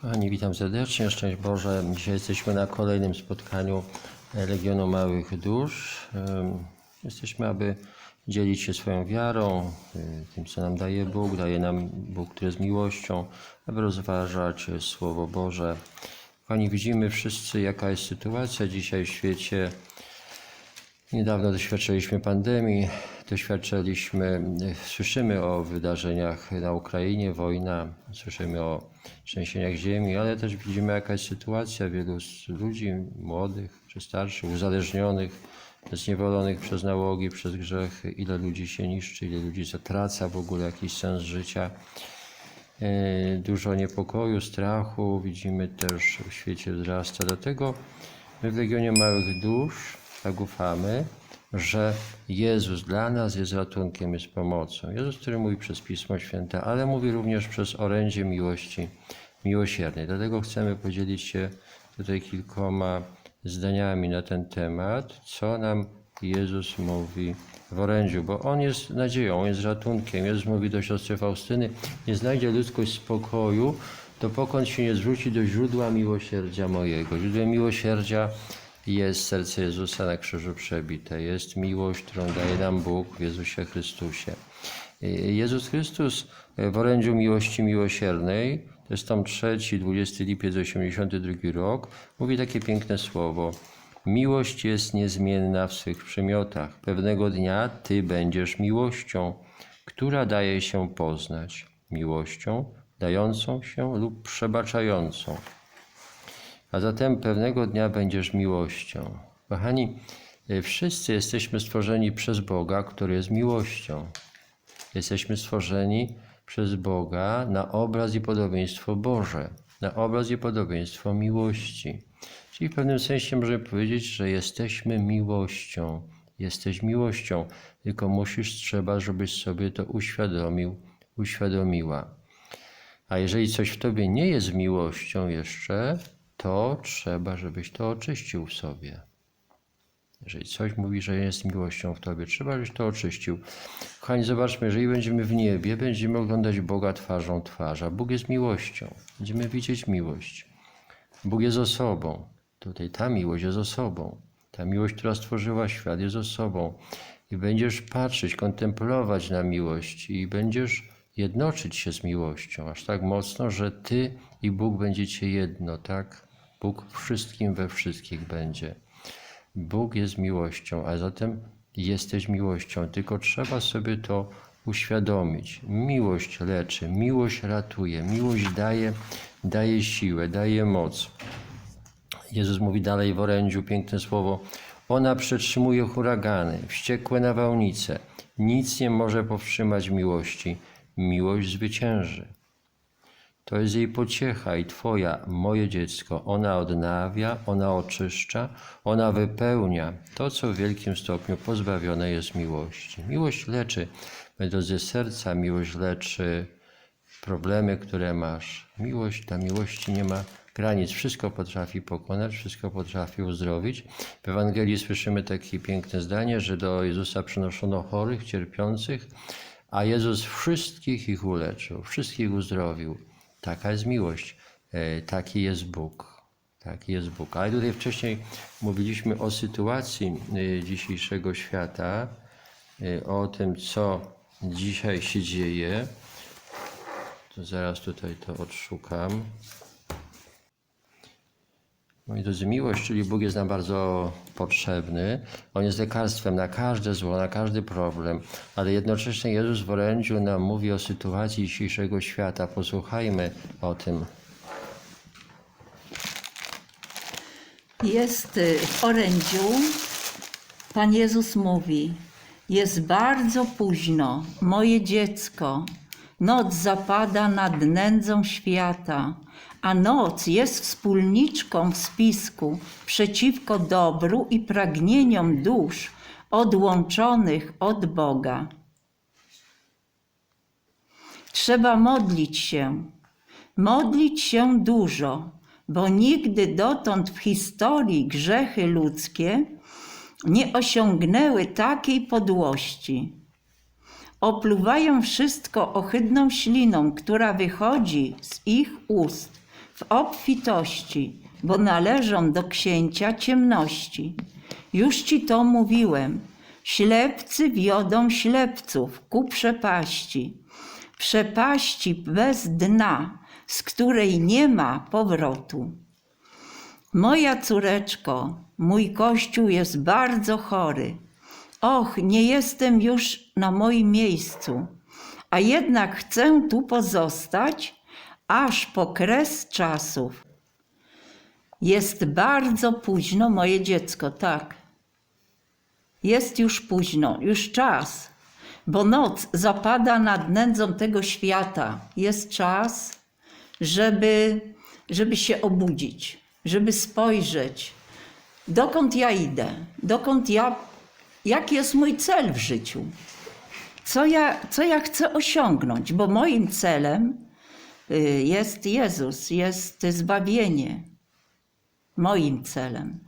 Kochani, witam serdecznie, szczęść Boże. Dzisiaj jesteśmy na kolejnym spotkaniu Legionu Małych Dusz. Jesteśmy, aby dzielić się swoją wiarą, y, tym, co nam daje Bóg, daje nam Bóg, który jest miłością, aby rozważać Słowo Boże. Kochani, widzimy wszyscy, jaka jest sytuacja dzisiaj w świecie. Niedawno doświadczyliśmy pandemii, doświadczyliśmy, słyszymy o wydarzeniach na Ukrainie, wojna, słyszymy o trzęsieniach ziemi, ale też widzimy jaka jest sytuacja wielu ludzi, młodych czy starszych, uzależnionych, zniewolonych przez nałogi, przez grzech, ile ludzi się niszczy, ile ludzi zatraca w ogóle jakiś sens życia. E, Dużo niepokoju, strachu widzimy też w świecie wzrasta. Dlatego my w Legionie Małych Dusz tak ufamy, że Jezus dla nas jest ratunkiem, jest pomocą. Jezus, który mówi przez Pismo Święte, ale mówi również przez orędzie miłości miłosiernej. Dlatego chcemy podzielić się tutaj kilkoma zdaniami na ten temat, co nam Jezus mówi w orędziu, bo On jest nadzieją, On jest ratunkiem. Jezus mówi do siostry Faustyny, nie znajdzie ludzkość spokoju, dopokąd się nie zwróci do źródła miłosierdzia mojego. Źródłem miłosierdzia jest serce Jezusa na krzyżu przebite. Jest miłość, którą daje nam Bóg w Jezusie Chrystusie. Jezus Chrystus w orędziu miłości miłosiernej, to jest tom 3, 20 lipiec 82 rok, mówi takie piękne słowo. Miłość jest niezmienna w swych przymiotach. Pewnego dnia Ty będziesz miłością, która daje się poznać. Miłością dającą się lub przebaczającą. A zatem pewnego dnia będziesz miłością. Kochani, y, wszyscy jesteśmy stworzeni przez Boga, który jest miłością. Jesteśmy stworzeni przez Boga na obraz i podobieństwo Boże, na obraz i podobieństwo miłości. Czyli w pewnym sensie możemy powiedzieć, że jesteśmy miłością. Jesteś miłością, tylko musisz, trzeba, żebyś sobie to uświadomił, uświadomiła. A jeżeli coś w tobie nie jest miłością jeszcze, to trzeba, żebyś to oczyścił w sobie. Jeżeli coś mówi, że jest miłością w tobie, trzeba, żebyś to oczyścił. Kochani, zobaczmy, jeżeli będziemy w niebie, będziemy oglądać Boga twarzą twarz, a Bóg jest miłością. Będziemy widzieć miłość. Bóg jest osobą. Tutaj ta miłość jest osobą. Ta miłość, która stworzyła świat, jest osobą. I będziesz patrzeć, kontemplować na miłość i będziesz jednoczyć się z miłością, aż tak mocno, że Ty i Bóg będziecie jedno, tak? Bóg wszystkim we wszystkich będzie. Bóg jest miłością, a zatem jesteś miłością, tylko trzeba sobie to uświadomić. Miłość leczy, miłość ratuje, miłość daje, daje siłę, daje moc. Jezus mówi dalej w orędziu piękne słowo. Ona przetrzymuje huragany, wściekłe nawałnice. Nic nie może powstrzymać miłości. Miłość zwycięży. To jest jej pociecha i Twoja, moje dziecko. Ona odnawia, ona oczyszcza, ona wypełnia to, co w wielkim stopniu pozbawione jest miłości. Miłość leczy, ze serca, miłość leczy problemy, które masz. Miłość, ta miłości nie ma granic. Wszystko potrafi pokonać, wszystko potrafi uzdrowić. W Ewangelii słyszymy takie piękne zdanie, że do Jezusa przynoszono chorych, cierpiących, a Jezus wszystkich ich uleczył, wszystkich uzdrowił. Taka jest miłość, e, taki jest Bóg. Taki jest Bóg. Ale tutaj wcześniej mówiliśmy o sytuacji e, dzisiejszego świata, e, o tym, co dzisiaj się dzieje. To zaraz tutaj to odszukam. Moi drodzy, miłość, czyli Bóg jest nam bardzo potrzebny. On jest lekarstwem na każde zło, na każdy problem, ale jednocześnie Jezus w orędziu nam mówi o sytuacji dzisiejszego świata. Posłuchajmy o tym. Jest y, w orędziu, Pan Jezus mówi: Jest bardzo późno, moje dziecko. Noc zapada nad nędzą świata, a noc jest wspólniczką w spisku przeciwko dobru i pragnieniom dusz odłączonych od Boga. Trzeba modlić się, modlić się dużo, bo nigdy dotąd w historii grzechy ludzkie nie osiągnęły takiej podłości. Opluwają wszystko ohydną śliną, która wychodzi z ich ust w obfitości, bo należą do księcia ciemności. Już ci to mówiłem. Ślepcy wiodą ślepców ku przepaści. Przepaści bez dna, z której nie ma powrotu. Moja córeczko, mój kościół jest bardzo chory. Och, nie jestem już na moim miejscu, a jednak chcę tu pozostać, aż po kres czasów. Jest bardzo późno, moje dziecko, tak. Jest już późno, już czas, bo noc zapada nad nędzą tego świata. Jest czas, żeby, żeby się obudzić, żeby spojrzeć, dokąd ja idę, dokąd ja, jaki jest mój cel w życiu, co ja, co ja chcę osiągnąć, bo moim celem y, jest Jezus, jest zbawienie. Moim celem.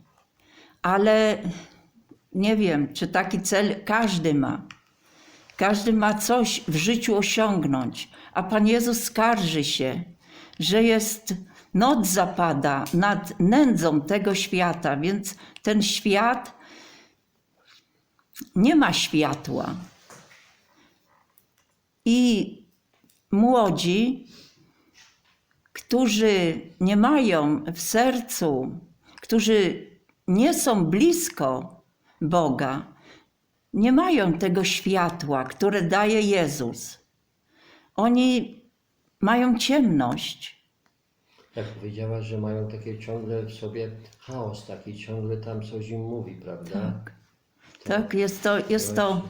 Ale nie wiem, czy taki cel każdy ma. Każdy ma coś w życiu osiągnąć, a Pan Jezus skarży się, że jest noc zapada nad nędzą tego świata, więc ten świat nie ma światła. I młodzi, którzy nie mają w sercu, którzy nie są blisko Boga, nie mają tego światła, które daje Jezus. Oni mają ciemność. Jak powiedziałaś, że mają takie ciągle w sobie chaos, taki ciągle tam coś im mówi, prawda? Tak, tak jest, to, jest, to,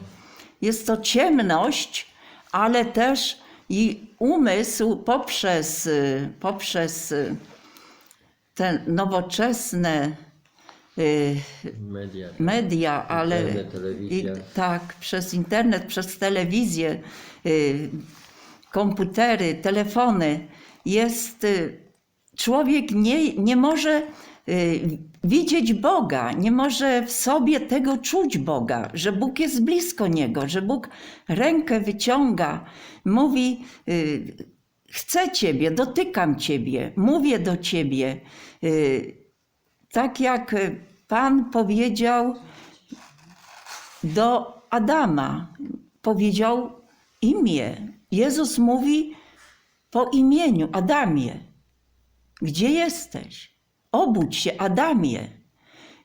jest to ciemność, ale też i umysł poprzez, poprzez te nowoczesne y, Media. media, ale i, tak, przez internet, przez telewizję, y, komputery, telefony jest y, człowiek nie, nie może widzieć Boga, nie może w sobie tego czuć Boga, że Bóg jest blisko niego, że Bóg rękę wyciąga, mówi: y, Chcę Ciebie, dotykam Ciebie, mówię do Ciebie. Y, tak jak Pan powiedział do Adama, powiedział imię. Jezus mówi po imieniu Adamie. Gdzie jesteś? Obudź się, Adamie.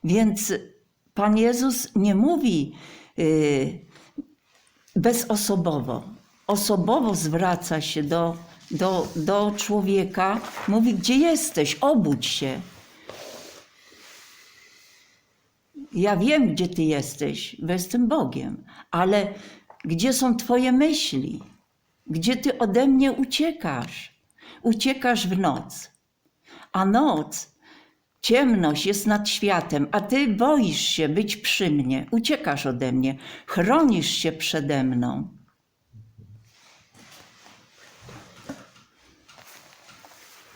Więc Pan Jezus nie mówi y, bezosobowo. Osobowo zwraca się do, do, do człowieka, mówi: Gdzie jesteś? Obudź się. Ja wiem, gdzie ty jesteś, bo jestem Bogiem, ale gdzie są twoje myśli? Gdzie ty ode mnie uciekasz? Uciekasz w noc. A noc, ciemność jest nad światem, a ty boisz się być przy mnie, uciekasz ode mnie, chronisz się przede mną.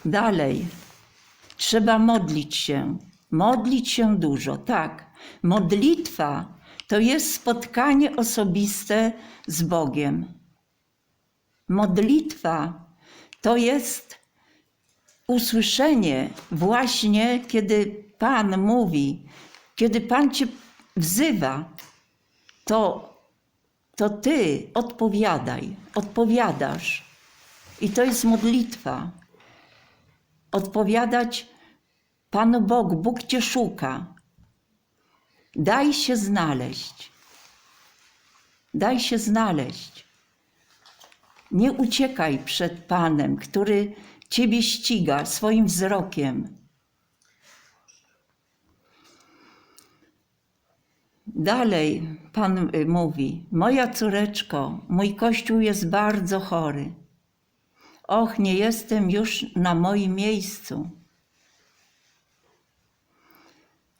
Dalej. Trzeba modlić się. Modlić się dużo, tak. Modlitwa to jest spotkanie osobiste z Bogiem. Modlitwa to jest usłyszenie właśnie, kiedy Pan mówi, kiedy Pan cię wzywa, to, to ty odpowiadaj, odpowiadasz. I to jest modlitwa. Odpowiadać Panu Bogu, Bóg cię szuka. Daj się znaleźć. Daj się znaleźć. Nie uciekaj przed Panem, który ciebie ściga swoim wzrokiem. Dalej Pan y, mówi: Moja córeczko, mój kościół jest bardzo chory. Och, nie jestem już na moim miejscu.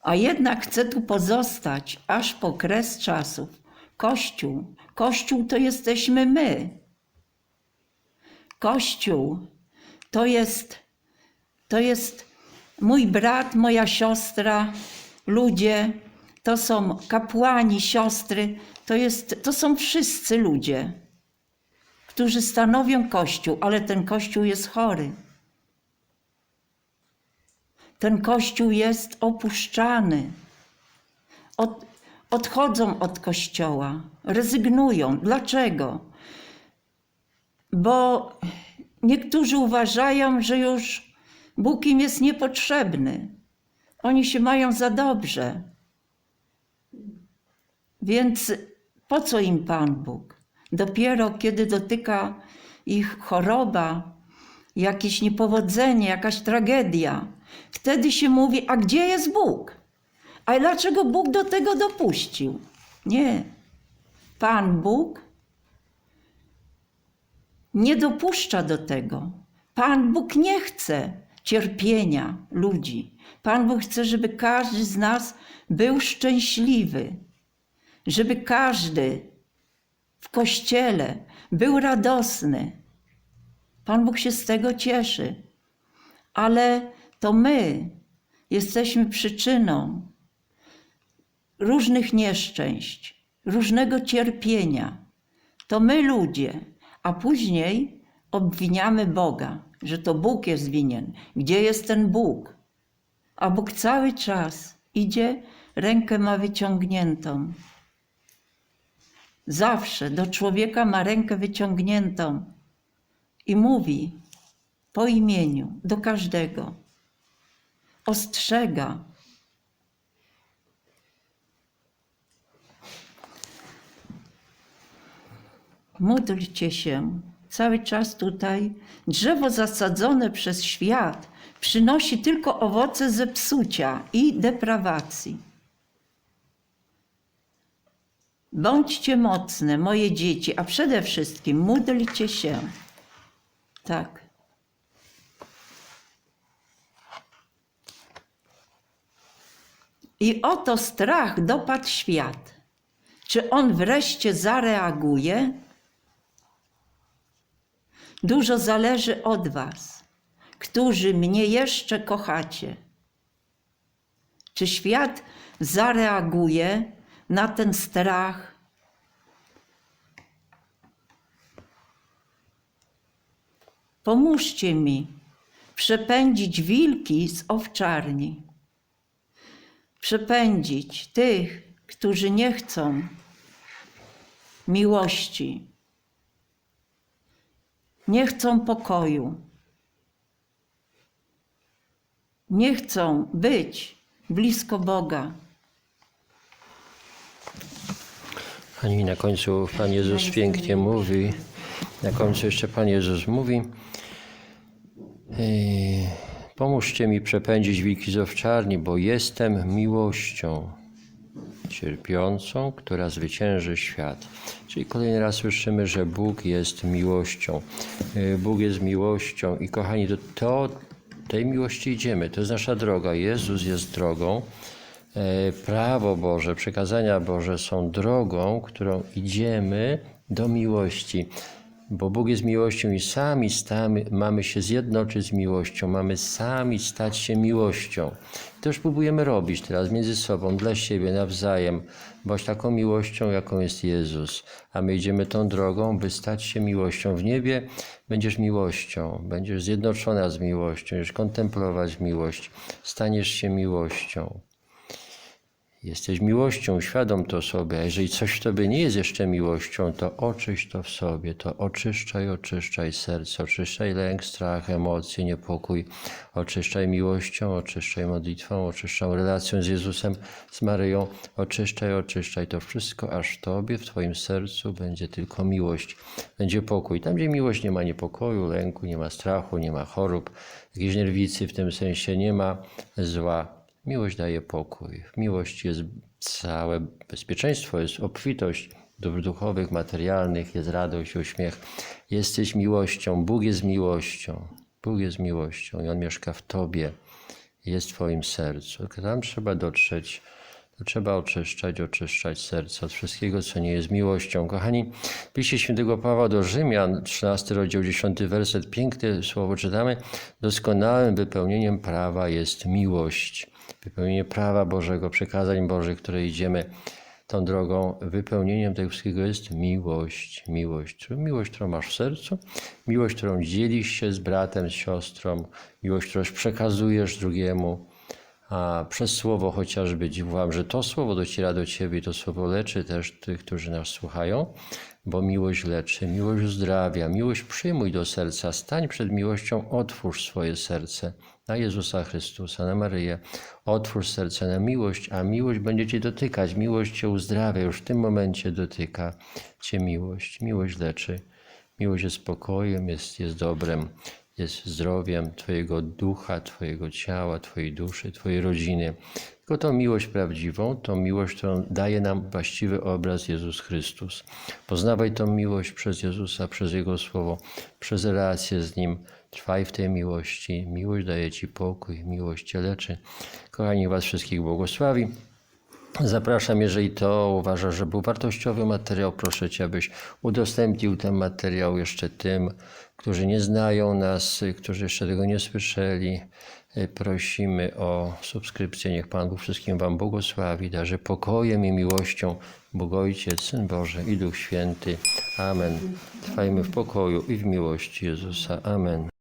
A jednak chcę tu pozostać aż po kres czasów. Kościół, Kościół to jesteśmy my. Kościół to jest, to jest mój brat, moja siostra, ludzie, to są kapłani, siostry, to, jest, to są wszyscy ludzie, którzy stanowią Kościół, ale ten Kościół jest chory. ten kościół jest opuszczany. Od, odchodzą od kościoła, rezygnują. Dlaczego? Bo niektórzy uważają, że już Bóg im jest niepotrzebny. Oni się mają za dobrze. Więc po co im Pan Bóg? Dopiero kiedy dotyka ich choroba, jakieś niepowodzenie, jakaś tragedia, wtedy się mówi: A gdzie jest Bóg? A dlaczego Bóg do tego dopuścił? Nie. Pan Bóg nie dopuszcza do tego. Pan Bóg nie chce cierpienia ludzi. Pan Bóg chce, żeby każdy z nas był szczęśliwy, żeby każdy w kościele był radosny. Pan Bóg się z tego cieszy, ale to my jesteśmy przyczyną różnych nieszczęść, różnego cierpienia. To my ludzie, a później obwiniamy Boga, że to Bóg jest winien. Gdzie jest ten Bóg? A Bóg cały czas idzie, rękę ma wyciągniętą. Zawsze do człowieka ma rękę wyciągniętą i mówi po imieniu do każdego. Ostrzega. Módlcie się. Cały czas tutaj drzewo zasadzone przez świat przynosi tylko owoce zepsucia i deprawacji. Bądźcie mocne, moje dzieci, a przede wszystkim módlcie się. Tak. I oto strach dopadł świat. Czy on wreszcie zareaguje? Dużo zależy od Was, którzy mnie jeszcze kochacie. Czy świat zareaguje na ten strach? Pomóżcie mi przepędzić wilki z owczarni, przepędzić tych, którzy nie chcą miłości, nie chcą pokoju, nie chcą być blisko Boga. Pani na końcu Pan Jezus pięknie mówi, na końcu jeszcze Pan Jezus mówi, yy, pomóżcie mi przepędzić wilki z owczarni, bo jestem miłością cierpiącą, która zwycięży świat. Czyli kolejny raz słyszymy, że Bóg jest miłością. Yy, Bóg jest miłością i kochani, do to, tej miłości idziemy. To jest nasza droga. Jezus jest drogą. E, prawo Boże, przekazania Boże są drogą, którą idziemy do miłości. Bo Bóg jest miłością i sami stamy, mamy się zjednoczyć z miłością, mamy sami stać się miłością. To już próbujemy robić teraz między sobą, dla siebie, nawzajem, bądź taką miłością, jaką jest Jezus. A my idziemy tą drogą, by stać się miłością. W niebie będziesz miłością, będziesz zjednoczona z miłością, będziesz kontemplować miłość, staniesz się miłością. Jesteś miłością, świadom to sobie, a jeżeli coś w tobie nie jest jeszcze miłością, to oczyść to w sobie, to oczyszczaj, oczyszczaj serce, oczyszczaj lęk, strach, emocje, niepokój, oczyszczaj miłością, oczyszczaj modlitwą, oczyszczaj relacją z Jezusem, z Maryją, oczyszczaj, oczyszczaj to wszystko, aż w tobie, w twoim sercu będzie tylko miłość, będzie pokój. Tam, gdzie miłość nie ma niepokoju, lęku, nie ma strachu, nie ma chorób, jakiejś nerwicy, w tym sensie nie ma zła, Miłość daje pokój. W miłości jest całe bezpieczeństwo, jest obfitość dóbr duchowych, materialnych, jest radość, uśmiech. Jesteś miłością, Bóg jest miłością. Bóg jest miłością i On mieszka w Tobie, jest w Twoim sercu. Tam trzeba dotrzeć, trzeba oczyszczać, oczyszczać serce od wszystkiego, co nie jest miłością. Kochani, w liście świętego Pawła do Rzymian, 13 rozdział, 10 werset, piękne słowo czytamy. Doskonałym wypełnieniem prawa jest miłość wypełnienie prawa Bożego, przekazań Bożych, które idziemy tą drogą, wypełnieniem tego wszystkiego jest miłość. Miłość, miłość, którą masz w sercu, miłość, którą dzielisz się z bratem, z siostrą, miłość, którą przekazujesz drugiemu, a przez słowo chociażby dziwłam, że to słowo dociera do Ciebie, to słowo leczy też tych, którzy nas słuchają, bo miłość leczy, miłość uzdrawia, miłość przyjmuj do serca, stań przed miłością, otwórz swoje serce na Jezusa Chrystusa, na Maryję. Otwórz serce na miłość, a miłość będzie Cię dotykać, miłość Cię uzdrawia, już w tym momencie dotyka Cię miłość. Miłość leczy, miłość jest spokojem, jest, jest dobrem, jest zdrowiem Twojego ducha, Twojego ciała, Twojej duszy, Twojej rodziny. Tylko tą miłość prawdziwą, tą miłość, którą daje nam właściwy obraz Jezus Chrystus. Poznawaj tą miłość przez Jezusa, przez Jego Słowo, przez relacje z Nim. Trwaj w tej miłości. Miłość daje Ci pokój, miłość Cię leczy. Kochani, Was wszystkich błogosławi. Zapraszam, jeżeli to uważasz, że był wartościowy materiał, proszę Cię, abyś udostępnił ten materiał jeszcze tym, którzy nie znają nas, którzy jeszcze tego nie słyszeli. Prosimy o subskrypcję. Niech Pan Bóg wszystkim Wam błogosławi, darzy pokojem i miłością. Bóg Ojciec, Syn Boży i Duch Święty. Amen. Trwajmy w pokoju i w miłości Jezusa. Amen.